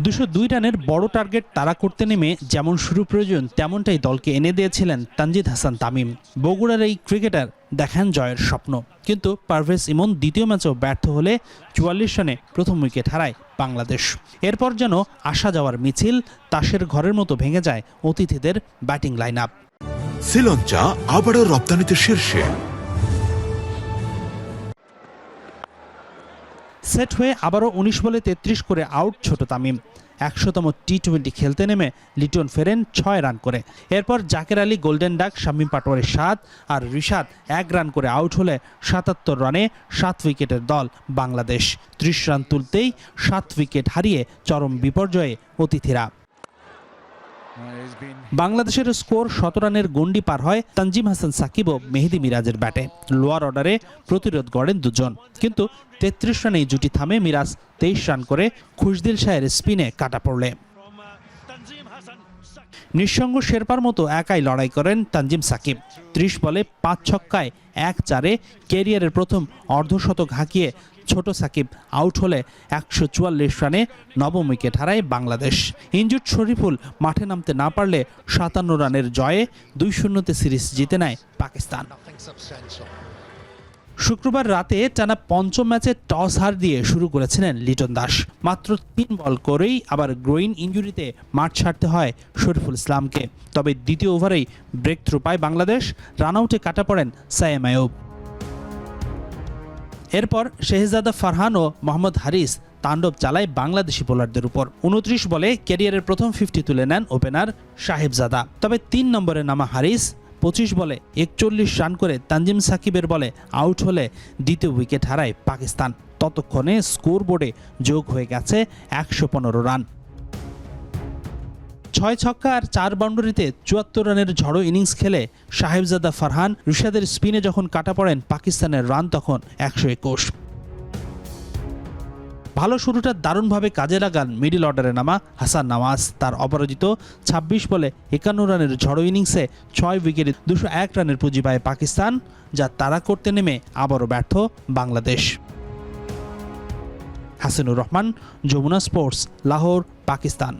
দুশো দুই রানের বড় টার্গেট তারা করতে নেমে যেমন শুরু প্রয়োজন তেমনটাই দলকে এনে দিয়েছিলেন তানজিদ হাসান তামিম। বগুড়ার এই ক্রিকেটার দেখান জয়ের স্বপ্ন। কিন্তু পারভেজ ইমন দ্বিতীয় ম্যাচেও ব্যর্থ হলে চুয়াল্লিশ রানে প্রথম উইকেট হারায় বাংলাদেশ। এরপর যেন আসা যাওয়ার মিছিল তাসের ঘরের মতো ভেঙে যায় অতিথিদের ব্যাটিং লাইন আপ শ্রীলঞ্চা আবারও রপ্তানিতে শীর্ষে। সেট হয়ে আবারও উনিশ বলে তেত্রিশ করে আউট ছোট তামিম। একশোতম টি টোয়েন্টি খেলতে নেমে লিটন ফেরেন ছয় রান করে। এরপর জাকের আলী, গোল্ডেন ডাক, শামিম পাটোয়ারি সাত আর রিশাদ এক রান করে আউট হলে সাতাত্তর রানে সাত উইকেটের দল বাংলাদেশ। ত্রিশ রান তুলতেই সাত উইকেট হারিয়ে চরম বিপর্যয়ে অতিথিরা। বাংলাদেশের স্কোর শত রানের গন্ডি পার হয় তানজিম হাসান, সাকিব ও মেহেদি মিরাজের ব্যাটে। লোয়ার অর্ডারে প্রতিরোধ গড়েন দুজন। কিন্তু তেত্রিশ রানে জুটি থামে মিরাজ, তেইশ রান করে খুশদিল শাহের স্পিনে কাটা পড়লে। নিঃসঙ্গ শেরপার মতো একাই লড়াই করেন তানজিম সাকিব। ত্রিশ বলে পাঁচ ছক্কায় এক চারে ক্যারিয়ারের প্রথম অর্ধশতক হাঁকিয়ে ছোট সাকিব আউট হলে একশো চুয়াল্লিশ রানে নবম উইকেট হারায় বাংলাদেশ। ইঞ্জুট শরীফুল মাঠে নামতে না পারলে সাতান্ন রানের জয়ে দুই শূন্যতে সিরিজ জিতে নেয় পাকিস্তান। শুক্রবার রাতে টানা পঞ্চম ম্যাচে টস হার দিয়ে শুরু করেছিলেন লিটন দাস। মাত্র তিন বল করেই আবার গ্রোইন ইঞ্জুরিতে মাঠ ছাড়তে হয় শরীফুল ইসলামকে। তবে দ্বিতীয় ওভারেই ব্রেক থ্রু পায় বাংলাদেশ। রান আউটে কাটা পড়েন সায়েম আয়ুব এরপর শেহজাদা ফারহান ও মোহাম্মদ হারিস তাণ্ডব চালায় বাংলাদেশি বোলারদের উপর। উনত্রিশ বলে ক্যারিয়ারের প্রথম ফিফটি তুলে নেন ওপেনার সাহেবজাদা। তবে তিন নম্বরে নামা হারিস পঁচিশ বলে একচল্লিশ রান করে তানজিম সাকিবের বলে আউট হলে দ্বিতীয় উইকেট হারায় পাকিস্তান। ততক্ষণে স্কোর বোর্ডে যোগ হয়ে গেছে একশো পনেরো রান। ছয় ছক্কা আর চার বাউন্ডারিতে চুয়াত্তর রানের ঝড়ো ইনিংস খেলে সাহেবজাদা ফারহান ঋষাদের স্পিনে যখন কাটা পড়েন পাকিস্তানের রান তখন একশো একুশ। ভালো শুরুটা দারুণভাবে কাজে লাগান মিডিল অর্ডারে নামা হাসান নামাজ তার অপরাজিত ২৬ বলে একান্ন রানের ঝড়ো ইনিংসে ছয় উইকেটে দুশো এক রানের পুঁজি পায় পাকিস্তান, যা তারা করতে নেমে আবারও ব্যর্থ বাংলাদেশ। হাসিনুর রহমান, যমুনা স্পোর্টস, লাহোর, পাকিস্তান।